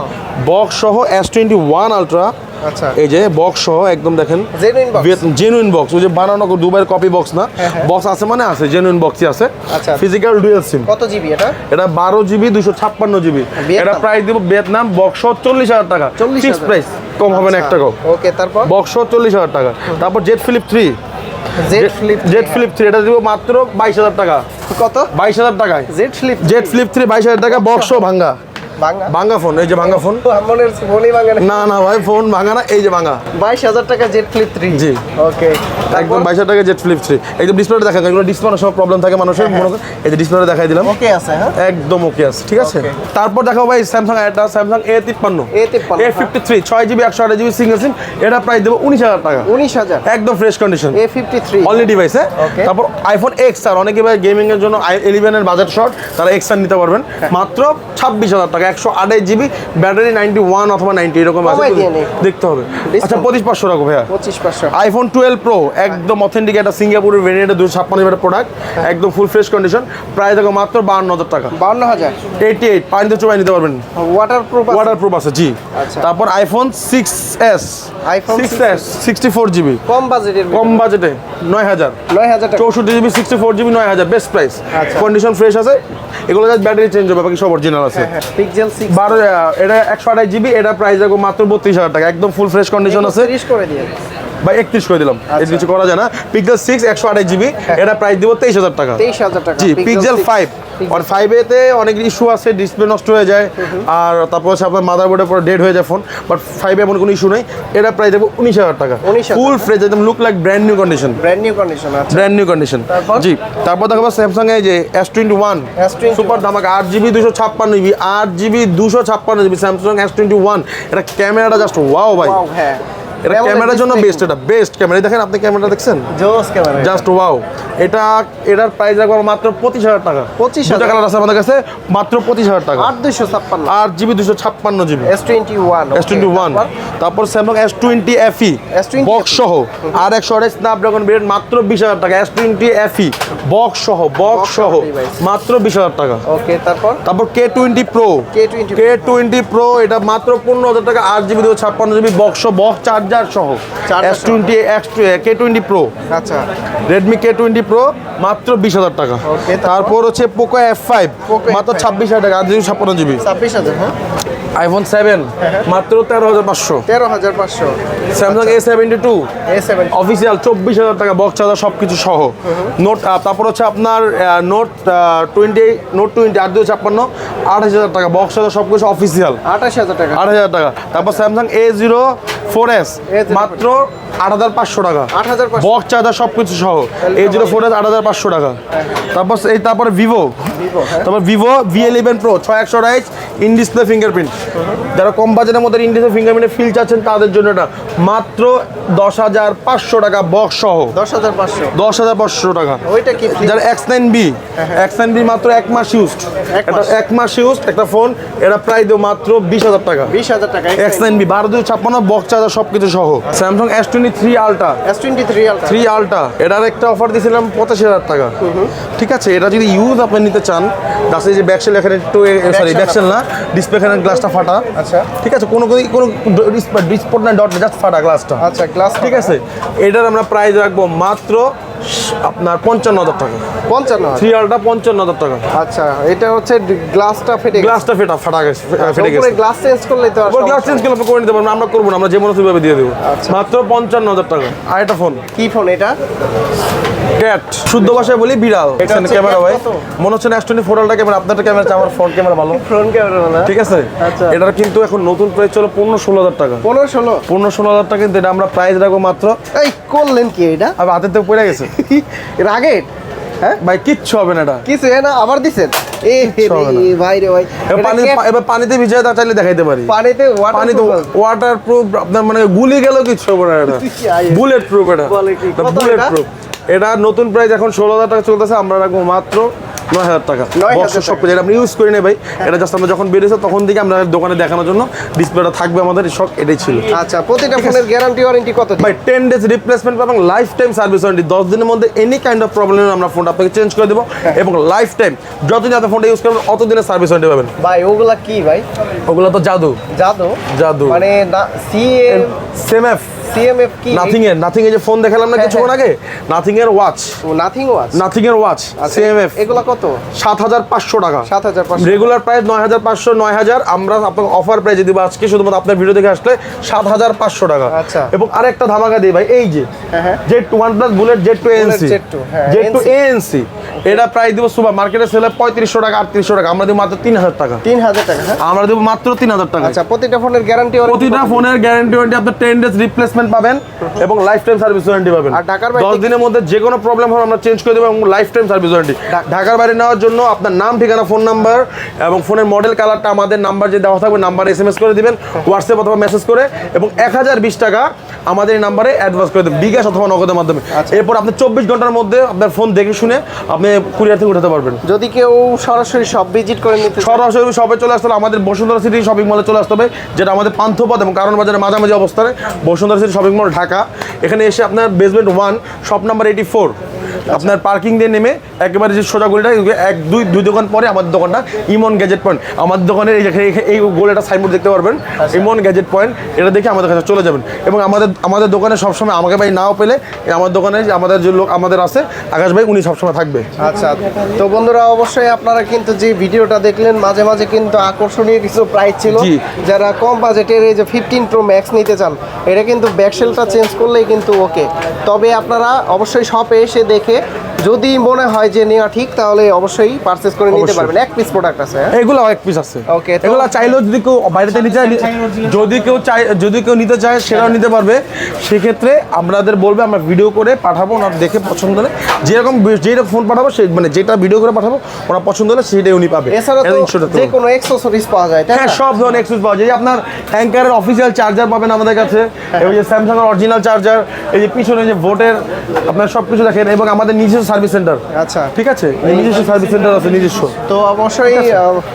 box সহ এস টোয়েন্টি ওয়ান আলট্রা আচ্ছা। এই যে বক্স সহ একদম দেখেন জেনুইন বক্স জেনুইন বক্স ওই যে বানানো দুবাইয়ের কপি বক্স না? হ্যাঁ, হ্যাঁ। বক্স আছে মানে আছে জেনুইন বক্সই আছে। আচ্ছা। ফিজিক্যাল ডুয়েল সিম কত জিবি এটা? এটা বারো জিবি দুশো ছাপ্পান্ন জিবি এটা প্রাইস দিব ভিয়েতনাম বক্স চল্লিশ হাজার টাকা। 40,000 ফিক্স প্রাইস কম হবে না একটা কম। ওকে তারপর? বক্স চল্লিশ হাজার টাকা। তারপর Z flip three Z flip Z flip three এটা দিব মাত্র বাইশ হাজার টাকা। কত? বাইশ হাজার টাকায়। Z flip Z flip three বাইশ হাজার টাকা বক্স ভাঙ্গা। ভাঙা? ভাঙ্গা ফোন এই যে ভাঙ্গা ফোন। মনে ফোনই ভাঙে না। না ভাই ফোন ভাঙা না এই যে ভাঙা। বাইশ হাজার টাকা জেট ফ্লিপ থ্রি জি। ওকে একদম বাইশ হাজার টাকা জেট ফ্লিপ থ্রি একদম ডিসপ্লেটা দেখা যায় ডিসপ্লে সময় প্রবলেম থাকে মানুষের মনে এই যে ডিসপ্লেটা দেখাই দিলাম। ওকে আছে হ্যাঁ? একদম ওকে আছে ঠিক আছে? তারপর দেখো ভাই স্যামসাং এটা স্যামসাং এ তিপ্পান্ন। A53 এ ফিফটি থ্রি ছয় জিবি একশো আট জিবি সিঙ্গেল সিম এটা প্রাইস দেবো উনিশ হাজার টাকা। উনিশ হাজার। একদম fresh condition A fifty three only device হ্যাঁ তারপর আইফোন এক্স আর অনেকে ভাই গেমিং এর জন্য ইলেভেনের বাজেট শর্ট তারা এক্স আর নিতে পারবেন। হ্যাঁ। মাত্র ছাব্বিশ হাজার টাকা একশো আঠাশ জিবি ব্যাটারি নাইনটি ওয়ান অথবা নাইনটি এরকম আছে। দেখতে হবে। আচ্ছা পঁচিশ পাঁচশো টাকা ভাইয়া। পঁচিশ পাঁচশো। আইফোন টুয়েলভ প্রো একদম অথেন্টিক একটা সিঙ্গাপুরের ভেরিয়েন্টের দুশো ছাপ্পান্ন জিবির প্রোডাক্ট হ্যাঁ। একদম ফুল ফ্রেশ কন্ডিশন প্রায় দেখো মাত্র বাহান্ন হাজার টাকা। বাউন্ন হাজার। এইটি এইট পানিতে চুবাই নিতে পারবেন। ওয়াটার প্রুফ ওয়াটার প্রুফ আছে জি। আচ্ছা। তারপর iPhone six S iPhone six S sixty four GB. কম বাজেটের কম বাজেটে নয় হাজার। নয় হাজার চৌষট্টি জিবি সিক্সটি ফোর জিবি নয় হাজার বেস্ট প্রাইস। কন্ডিশন ফ্রেশ আছে। এগুলো জাস্ট ব্যাটারি চেঞ্জ হবে বাকি সব অরিজিনাল আছে। সিক্স বারো আহ, এটা একশো আঠাশ জিবি এটা প্রাইস দেখো মাত্র বত্রিশ হাজার টাকা। একদম ফুল ফ্রেশ কন্ডিশন আছে। তিরিশ করে দিয়ে বা একত্রিশ করে দিলাম। আচ্ছা। এর কিছু করা যায় না। পিক্সেল সিক্স একশো আঠাশ জিবি এটা প্রাইস দিব তেইশ হাজার টাকা। তেইশ হাজার টাকা। জি পিক্সেল ফাইভ আর ফাইভেতে অনেক ইস্যু আছে ডিসপ্লে নষ্ট হয়ে যায়। আর তারপর হচ্ছে আপনার মাদার বোর্ডের পর ডেড হয়ে যায় ফোন বাট ফাইভে এমন কোনো ইস্যু নেই। এটা প্রাইস দেবো উনিশ হাজার টাকা। ফুল ফ্রেশ একদম look like brand new condition brand new condition brand new condition তারপর? জি তারপর দেখাবো স্যামসাং এ যে S twenty one S21 super ধামাকা আট জিবি দুশো ছাপ্পান্ন জিবি আট জিবি দুশো ছাপ্পান্ন GB Samsung S twenty one এটা ক্যামেরাটা জাস্ট ওয়াও ভাই। হ্যাঁ। এটা ক্যামেরার জন্য বেস্ট এটা বেস্ট ক্যামেরা দেখেন আপনি ক্যামেরাটা দেখছেন? জোস ক্যামেরা জাস্ট ওয়াও এটা এটার প্রাইস রাখব মাত্র পঁচিশ হাজার টাকা। 25,000 দুটা কালার আছে আমাদের কাছে মাত্র পঁচিশ হাজার টাকা। আট দুইশো ছাপ্পান্ন। আট জিবি দুশো ছাপ্পান্ন GB. S twenty one S twenty one তারপর Samsung S twenty FE S20 box সহ। আর একশো আঠাশ স্ন্যাপড্রাগন ভেরিয়েন্ট মাত্র বিশ হাজার টাকা। এস টোয়েন্টি এফই বক্স সহ বক্স সহ। মাত্র বিশ হাজার টাকা। ওকে তারপর? তারপর K twenty pro K20 K twenty pro এটা মাত্র পনেরো হাজার টাকা। আট জিবি দুশো ছাপ্পান্ন জিবি। বক্স বক্স চার্জার সহ S twenty X K twenty pro আচ্ছা। রেডমি কে টোয়েন্টি প্রো মাত্র বিশ হাজার টাকা। তারপর? হচ্ছে পোকো এফ ফাইভ মাত্র ছাব্বিশ হাজার টাকা জিবি ছাপ্পান্ন জিবি ছাব্বিশ হাজার হ্যাঁ? আইফোন সেভেন মাত্র তেরো হাজার পাঁচশো। তেরো হাজার পাঁচশো। Samsung A seventy two A seven official চব্বিশ হাজার টাকা বক্স চার্জার সব কিছু সহ নোট তারপর হচ্ছে আপনার নোট টোয়েন্টি নোট টোয়েন্টি আট দুশো ছাপ্পান্ন আঠাশ হাজার টাকা বক্স চার্জার সব কিছু অফিসিয়াল আঠাশ হাজার টাকা। আট হাজার টাকা। তারপর Samsung A zero four S A04 মাত্র আট হাজার পাঁচশো টাকা। আট হাজার বক্স চার্জার সব কিছু সহ। এ জিরো ফোর এস আট হাজার পাঁচশো টাকা। তারপর এই তারপরে ভিভো হ্যাঁ। তারপর ভিভো ভি ইলেভেন প্রো ছয় একশো ইন ডিসপ্লে ফিঙ্গারপ্রিন্ট যারা কম বাজেটের মধ্যে ইন ডিসপ্লে ফিঙ্গারপ্রিন্টে ফিল চাচ্ছেন তাদের জন্য এটা। মাত্র দশ হাজার পাঁচশো টাকা বক্স সহ। দশ হাজার পাঁচশো। দশ হাজার পাঁচশো টাকা। ওইটা কি যারা X nine B X nine B মাত্র এক মাস ইউজড এক এটা মাস। এক মাস ইউজড একটা ফোন এটা প্রায় দেবো মাত্র বিশ হাজার টাকা। বিশ হাজার টাকা এক্স নাইন বি বারো দুই ছাপ্পান্ন বক্স চার্জার সব কিছু সহ। Samsung S twenty three ultra S twenty three three ultra এটার একটা অফার দিয়েছিলাম পঁচাশি হাজার টাকা। ঠিক আছে এটা যদি ইউজ আপনি নিতে চান গাছে যে ব্যাকসেল এখানে একটু সরি ব্যাকসেল না। ডিসপ্লে এখানে গ্লাসটা ফাটা। আচ্ছা। ঠিক আছে কোনো কোনো- কোনো ডিসপোর্ট না ডট জাস্ট ফাটা গ্লাসটা আচ্ছা গ্লাস ঠিক আছে এটার আমরা প্রাইস রাখব মাত্র আপনার পঞ্চান্ন হাজার টাকা। পঞ্চান্ন। থ্রি আলটা পঞ্চান্ন হাজার টাকা। আচ্ছা এটা হচ্ছে গ্লাসটা ফেটে গ্লাসটা ফেটা ফাটা গেছে ফেটে উপরে গেছে। গ্লাস চেঞ্জ করলে তো আর ওপর গ্লাস চেঞ্জ করলে করে নিতে পারবেন আমরা করব না আমরা যে মনে হচ্ছে দিয়ে দেবো। আচ্ছা। মাত্র পঞ্চান্ন হাজার টাকা। আর একটা ফোন? কি ফোন এটা? ক্যাট। শুদ্ধ ভাষায় বলি বিড়াল। ক্যামেরা ভাই। মনে হচ্ছে না এস টোয়েন্টি ফোর ক্যামেরা আপনারটা ক্যামেরা আমার ফ্রন্ট ক্যামেরা ভালো। ফ্রন্ট ক্যামেরা না? ঠিক আছে? আচ্ছা। এটার কিন্তু এখন নতুন প্রাইস চলো পনেরো ষোলো হাজার টাকা। পনেরো ষোলো? পনেরো ষোলো হাজার টাকা কিন্তু এটা আমরা প্রাইস রাখব মাত্র। এই করলেন কি এটা? আর হাতের থেকে পড়ে গেছে। [laughs] এর আগে? হ্যাঁ? ভাই কিচ্ছু হবে না এটা। কিছু না আবার দিছেন? এ ভাই রে ভাই। এবার পানি এবার পানিতে ভিজে তা চাইলে দেখাইতে পারি। পানিতে পানিতে ওয়াটার প্রুফ আপনার মানে গুলি গেলেও কিচ্ছু হবে না এটা। [laughs] বুলেট প্রুফ এটা। বুলেট প্রুফ এটা নতুন প্রাইস এখন ষোলো হাজার টাকা চলতেছে আমরা রাখব মাত্র নয় হাজার টাকা। 9,000 বক্সের সব। কিছু আমরা ইউজ করি না ভাই এটা জাস্ট আমরা যখন বেরিয়েছে তখন থেকে আমরা দোকানে দেখানোর জন্য ডিসপ্লেটা থাকবে আমাদের শখ এটাই ছিল। আচ্ছা প্রতিটা ফোনের গ্যারান্টি ওয়ারেন্টি কত ভাই টেন ডেজ রিপ্লেসমেন্ট এবং লাইফ টাইম সার্ভিস ওয়ারেন্টি দশ দিনের মধ্যে এনি কাইন্ড অফ প্রবলেম আমরা ফোনটা আপনাকে চেঞ্জ করে দেবো এবং লাইফ টাইম যতদিন আপনি ফোনটা ইউজ করবেন অতদিনের সার্ভিস ওয়ারেন্টি পাবেন। ভাই ওগুলা কি ভাই? ওগুলো তো জাদু। জাদু? জাদু। মানে সি সেম এফ সিএমএফ কি? নাথিং এর নাথিং এর যে ফোন দেখালাম না হ্যাঁ, কিছুক্ষণ আগে? নাথিং এর ওয়াচ নাথিং ওয়াচ নাথিং এর ওয়াচ সিএমএফ এগুলা কত? সাত হাজার পাঁচশো টাকা। সাত হাজার পাঁচশো। রেগুলার প্রাইস নয় হাজার পাঁচশো নয় হাজার। আমরা আপনাকে অফার প্রাইজে দিব আজকে শুধুমাত্র আপনার ভিডিও দেখে আসলে সাত হাজার পাঁচশো টাকা। আচ্ছা। এবং আরেকটা ধামাকা দিই ভাই এই যে হ্যাঁ, হ্যাঁ। Z one plus bullet Z two NC Z2, হ্যাঁ, জেড টু NC এনসি এটা প্রাইস দিব সুপার মার্কেটে সেলে পঁয়ত্রিশশো টাকা আটত্রিশশো টাকা। আমরা দিব মাত্র তিন হাজার টাকা। তিন হাজার টাকা হ্যাঁ। আমরা দেবো মাত্র তিন হাজার টাকা। আচ্ছা প্রতিটা ফোনের গ্যারান্টি প্রতিটা ফোনের গ্যারান্টি ওয়ারেন্টি আপনার টেন ডেজ রিপ্লেসমেন্ট পাবেন এবং লাইফ টাইম সার্ভিস ওয়ারেন্টি পাবেন। আর ঢাকার বাইরে- দশ দিনের মধ্যে যে কোনো প্রবলেম হবে আমরা চেঞ্জ করে দেবো এবং লাইফ টাইম সার্ভিস ওয়ারেন্টি ঢাকার বাইরে নেওয়ার জন্য আপনার নাম ঠিকানা ফোন নাম্বার এবং ফোনের মডেল কালারটা আমাদের নাম্বার যে দেওয়া থাকবে নাম্বার এসএমএস করে দিবেন হোয়াটসঅ্যাপ অথবা মেসেজ করে এবং এক হাজার বিশ টাকা আমাদের এই নাম্বারে অ্যাডভান্স করে দেবেন বিকাশ অথবা নগদের মাধ্যমে। আচ্ছা। এরপর আপনি চব্বিশ ঘণ্টার মধ্যে আপনার ফোন দেখে শুনে আপনি কুরিয়ার থেকে উঠাতে পারবেন। যদি কেউ সরাসরি সব ভিজিট করে নিতে সরাসরি সবে চলে আসতে হবে আমাদের বসুন্ধরা সিটি শপিং মলে চলে আসতে হবে যেটা আমাদের পান্থপথ এবং কারণ বাজারের মাঝামাঝি অবস্থানে Bashundhara city shopping mall Dhaka. এখানে এসে আপনার basement one shop number eighty four আপনার পার্কিং দিয়ে নেমে একেবারে যে সোজা গলিটা এক দুই দুই দোকান পরে আমাদের দোকানটা ইমন গ্যাজেট পয়েন্ট আমাদের দোকানের এই গোলেটা সাইনবোর্ড দেখতে পারবেন। ইমন গ্যাজেট পয়েন্ট এটা দেখে আমাদের কাছে চলে যাবেন। এবং আমাদের আমাদের দোকানে সবসময় আমাকে ভাই নাও পেলে আমার দোকানে আমাদের যে লোক আমাদের আছে আকাশ ভাই উনি সবসময় থাকবে। আচ্ছা তো বন্ধুরা অবশ্যই আপনারা কিন্তু যে ভিডিওটা দেখলেন মাঝে মাঝে কিন্তু আকর্ষণীয় কিছু প্রাইস ছিল। যারা কম বাজেটের এই যে ফিফটিন প্রো ম্যাক্স নিতে চান এটা কিন্তু ব্যাকশেলটা চেঞ্জ করলেই কিন্তু ওকে তবে আপনারা অবশ্যই শপে এসে দেখে যদি মনে হয় যে নেওয়া ঠিক তাহলে অবশ্যই পারচেস করে নিতে। পারবেন। এক পিস প্রোডাক্ট আছে হ্যাঁ? এগুলো এক পিস আছে। ওকে এগুলো চাইলেও যদি কেউ বাইরেতে নিতে চায় যদি কেউ চাই যদি কেউ নিতে চায় সেটাও নিতে পারবে। সেক্ষেত্রে আমাদের বলবে আমরা ভিডিও করে পাঠাবো ওনার দেখে পছন্দ হলে। যেরকম যেটা ফোন পাঠাবো সেই মানে যেটা ভিডিও করে পাঠাবো ওরা পছন্দ হলে সেটাই উনি পাবে। এছাড়া যে। কোনো এক্সেসরিজ পাওয়া যায় তাই হ্যাঁ না? সব ধরনের এক্সেস পাওয়া যায়। যে আপনার অ্যাঙ্কারের অফিসিয়াল চার্জার পাবেন আমাদের কাছে এবং যে স্যামসাংয়ের অরিজিনাল চার্জার এই যে পিছনে যে ভোটের আপনার সব কিছু দেখেন এবং আমাদের নিজস্ব সার্ভিস সেন্টার। আচ্ছা। ঠিক আছে? নিজস্ব সার্ভিস সেন্টার আছে নিজস্ব। তো অবশ্যই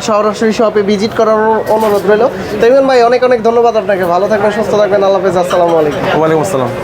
সরাসরি শপে ভিজিট করার অনুরোধ রইল। তো ভাই অনেক অনেক ধন্যবাদ আপনাকে। ভালো থাকবেন সুস্থ থাকবেন। আল্লাহ হাফেজ। আসসালামু আলাইকুম। ওয়ালাইকুম আসসালাম।